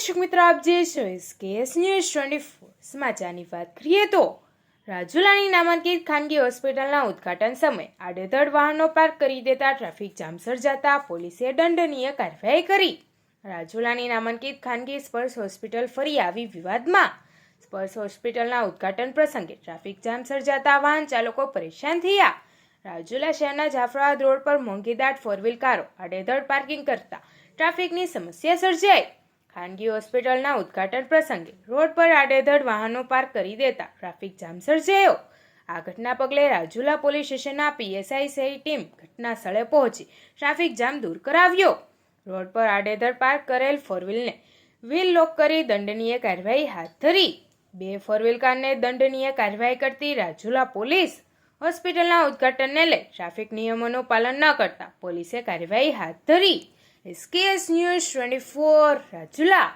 દર્શક મિત્રો, આપ જે છો કેએસ ન્યૂઝ ટ્વેન્ટી ફોર સમાચારની વાત કરીએ તો, રાજુલાની નામાંકિત ખાનગી હોસ્પિટલના ઉદ્ઘાટન સમયે આડેધડ વાહનો પાર્ક કરી દેતા ટ્રાફિક જામ સર્જાતા પોલીસે દંડનીય કાર્યવાહી કરી. રાજુલાની નામાંકિત ખાનગી સ્પર્શ હોસ્પિટલ ફરી આવી વિવાદમાં. સ્પર્શ હોસ્પિટલના ઉદ્ઘાટન પ્રસંગે ટ્રાફિક જામ સર્જાતા વાહન ચાલકો પરેશાન થયા. રાજુલા શહેરના જાફરાબાદ રોડ પર મોંઘીદાટ ફોર વ્હીલ કારો આડેધડ પાર્કિંગ કરતા ટ્રાફિકની સમસ્યા સર્જાઈ. ખાનગી હોસ્પિટલના ઉદ્ઘાટન પ્રસંગે રોડ પર આડેધડ વાહનો પાર્ક કરી દેતા ટ્રાફિક જામ સર્જાયો. આ ઘટના પગલે રાજુલા પોલીસ સ્ટેશનના પીએસઆઈ સહિત ટીમ ઘટના સ્થળે પહોંચી ટ્રાફિક જામ દૂર કરાવ્યો. રોડ પર આડેધડ પાર્ક કરેલ ફોરવ્હીલને વ્હીલ લોક કરી દંડનીય કાર્યવાહી હાથ ધરી. બે ફોરવ્હીલ કારને દંડનીય કાર્યવાહી કરતી રાજુલા પોલીસ હોસ્પિટલના ઉદ્ઘાટનને લઈ ટ્રાફિક નિયમોનું પાલન ન કરતા પોલીસે કાર્યવાહી હાથ ધરી. SKS news twenty four Rajula